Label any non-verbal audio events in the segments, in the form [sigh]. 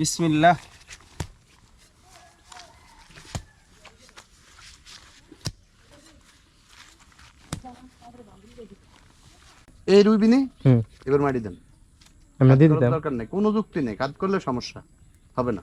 বিসমিল্লাহ। এই রুইবিনি হুম। এবার মাটি দেন। আমরা দিয়ে দিতাম। দরকার নেই কোনো যুক্তি নেই কাজ করলে সমস্যা হবে না।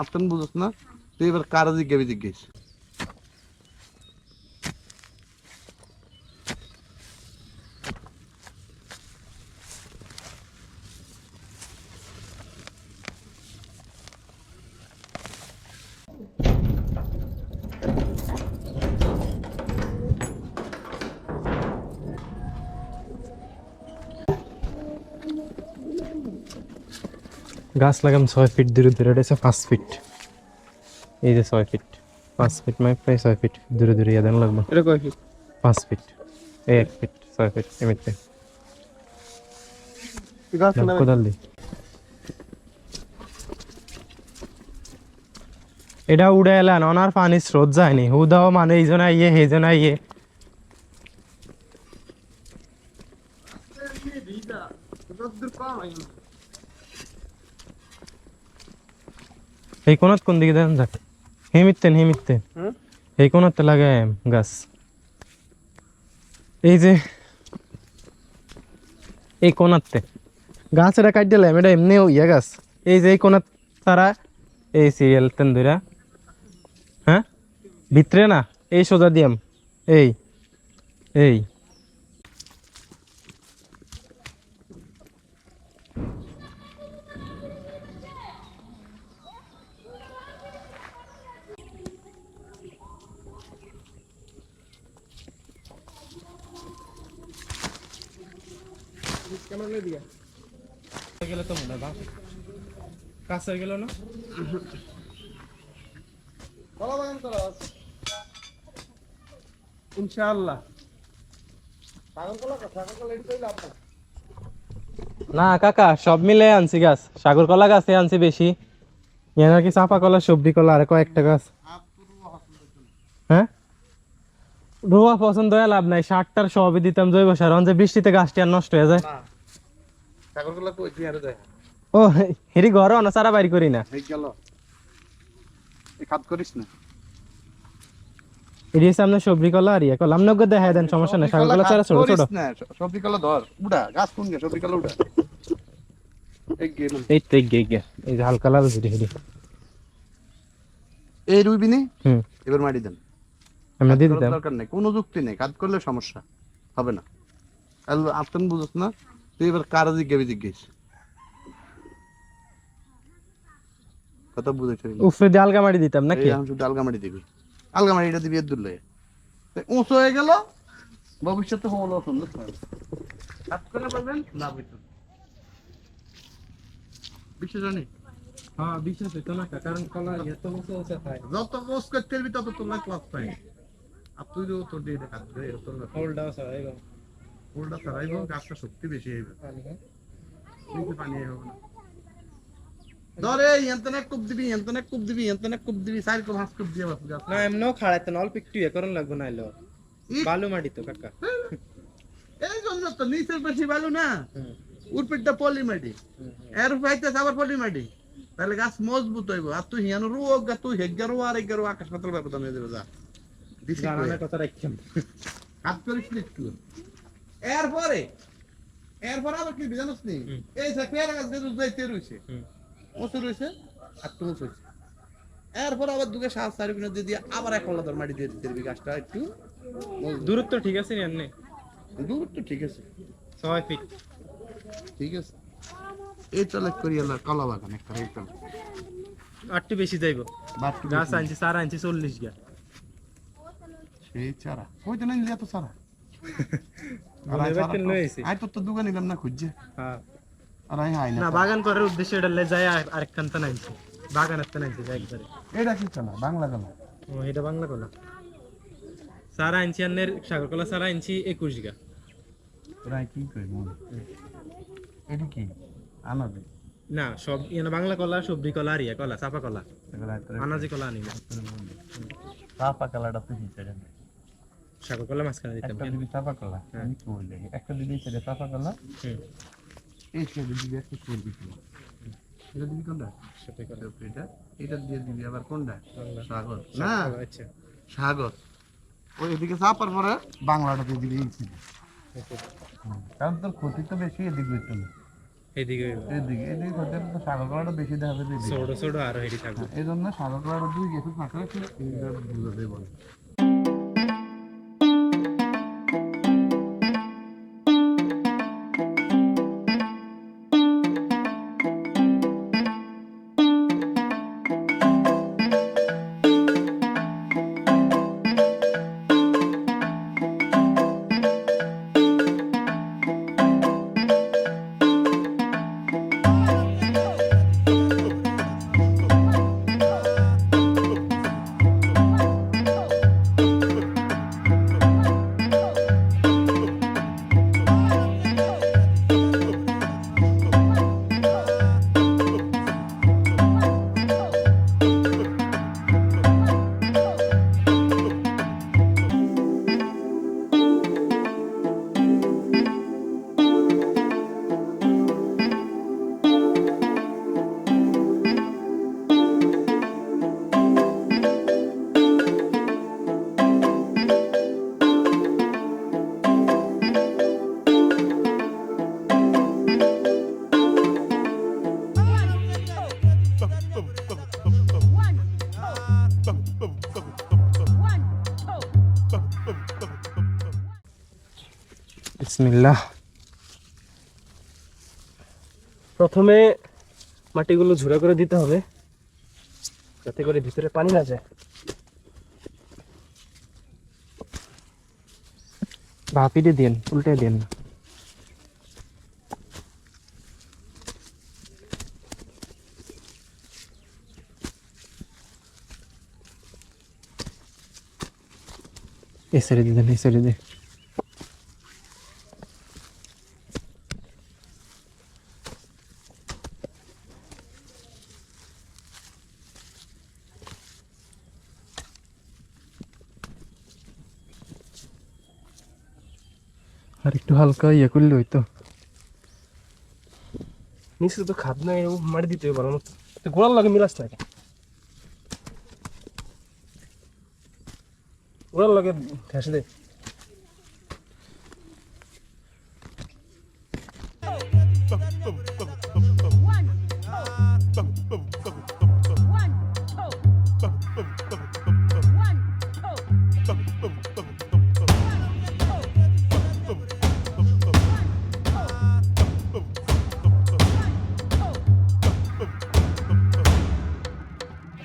আপনি বুঝছ না তুই এবার কার জিজ্ঞাবি জিজ্ঞেস। গাছ লাগাম ছয় ফিট দূরে দূরে এটা হচ্ছে পাঁচ ফিট এই যে ছয় ফিট পাঁচ ফিট মানে প্রায় ছয় ফিট দূরে দূরে ইয়াদান লাগবে। এটা কয় ফিট পাঁচ ফিট এই এক ফিট ছয় ফিট এমনিতে। কোদাল দি। এটা উড়ে এলান ওনার পানি স্রোত যায়নি হুদাও মানে এই জন আইয়ে সেই জন আইয়ে। এই কোণত কোন দিকে দেন? যাক। হেমিতেন হেমিতেন হুম? এই কোণত লাগে গাছ। এই যে এই কোণাতে গাছ এটা কাটি দিলাম এটা এমনি ইয়া গাছ। এই যে এই কোণাত তারা এই সিরিয়াল তেন ধরা হ্যাঁ? ভিতরে না? এই সোজা দিয়াম এই এই। গেলে তো মনে হয় কাছে গেল না? কলা বাগান করা ইনশাআল্লাহ। না কাকা সব মিলে আনছি গাছ। সাগর কলা গাছে আনছি বেশি। ইয়ার কি চাপা কলা সবজি কলা আর কয়েকটা গাছ? হ্যাঁ? রোয়া পছন্দ হয় লাভ নাই। সারটার সবই দিতাম জৈব সার। যে বৃষ্টিতে গাছটি আর নষ্ট হয়ে যায়। না সাগর কলা কই তুই আর যায় ও হেরি ঘর সারা বাইর করি না গেল এই কাজ করিস না? এর সামনে সবজি কলা আর ইয়ে কলা আপনি ওকে দেন সমস্যা নেই সাগর কলা চারা ছোট ছোট না? সবজি কলা ধর উড়া গাছ কোন গে সবজি কলা উড়া এই গেল এই তো গে গে এই হালকা লাল হেরি এই রুইবিনি হুম। এবার মাটি দেন আমরা দিয়ে দিতাম। দরকার নেই কোনো যুক্তি নেই কাজ করলে সমস্যা হবে না। আপনি বুঝছ না? তুই এবার কার জিজ্ঞাবি জিজ্ঞেস। কথা বুঝেছ উফরে দিয়ে আলগা দিতাম নাকি? আমি শুধু আলগামারি দিবি। আলগামারিটা দিবি এর দূর লয়ে। তো উঁচু হয়ে গেল ভবিষ্যতে হলো সুন্দর করে পারবেন না বুঝতো বিশ্বাস জানি? হ্যাঁ বিশ্বাস হইতো না কারণ কলা এত তাই। যত কোর্স করতে তত তোর ক্লাস পাই আর তুই তো তোর দিয়ে তোর হোল্ডাও আছে ফুলটা ছাড়াইব গাছটা শক্তি বেশি হইবে পানি হবে না। ধরে এন্তনে কুপ দিবি এন্তনে কুপ দিবি এন্তনে কুপ দিবি চার কুপ হাঁস কুপ দিয়ে বাস গাছ। না এমনও খাড়াইতে অল্প একটু ইয়ে করন লাগবে না এলো বালু মাটি তো কাকা। এই জন্য তো নিচের বেশি ভালো না। উর্পিটটা পলি মাটি। এর ফাইতে আবার পলি মাটি। তাহলে গাছ মজবুত হইব। আর তুই হিয়ানো রোগ গা তুই হেগারো আর এগারো আকাশ পাতাল ব্যবধান হয়ে যাবে যা। দিছি কথা রাখতাম কাজ করিস একটু। এরপরে এরপরে আবার কি জানোস নি এই পেয়ারা গাছ গেছে যাইতে রইছে হুম। উঁচু রইছে আর তো উঁচু এরপর আবার দুকে সাত চারি কিনা দিয়ে দিয়ে আবার এক হল্লা মাটি দিয়ে দিতে দিবি গাছটা একটু দূরত্ব ঠিক আছে নি এমনি? দূর তো ঠিক আছে। ছয় ফিট ঠিক আছে। এই চলে করি এলা কলা বাগান একটা এই চলে। আটটু বেশি যাইব। গাছ। আনছি সার আনছি চল্লিশ গা। সেই চারা। ওই তো নাই এত চারা? [laughs] আই তো- তো দোকান নিলাম না খুঁজছে। হ্যাঁ। আর আই হাই না না বাগান করার উদ্দেশ্যে এটা লে যায় আর- আরেকখান তো নাইছি বাগানের যাই একবারে এটা কি চালা বাংলা কলা ও এটা বাংলা কলা সারা আনছি আনের সাগর কলা সারা আনছি একুশ গা। রাই কি কই মনে? এটি কি? আনাবে না সব বাংলা কলা সবজি কলা আর ইয়া কলা চাপা কলা। আনাজি কলা আনি না চাপা কালাটা হিসেবে সাগর কলা মাঝখানে দিতাম। একটা দিবি চাপা কলা হ্যাঁ। আমি করলে একটা দিবি সেটা চাপা কলা। এই সেটা দিবি একটা এটা দিবি কোনটা? করে। এটা এটা দিয়ে দিবি আবার কোনটা? সাগর। না আচ্ছা। সাগর। ওই এদিকে চাপার পরে বাংলাটা দিয়ে দিবি এই side কারণ তোর ক্ষতি তো বেশি এদিকে এদিকে এদিকে তো সাগর কলাটা বেশি দেখা যাবে এদিকে। ছোট ছোট আর থাকবে এই জন্য সাগর কলাটা দুই গেছে ফাঁকা এইটা বিসমিল্লাহ। প্রথমে মাটিগুলো ঝুড়া করে দিতে হবে যাতে করে ভিতরে পানি না যায়। ভাপিটে দিন উল্টে দিন। না এই সাইডে দিন একটু হালকা ইয়ে করলে হইতো নিশ্চয় তো খাদ নাই মারি দিতে হবে ভালো মতো গোড়াল গোড়ার লাগে মিলাস থাকে গোড়ার লাগে ঠেসে দে One,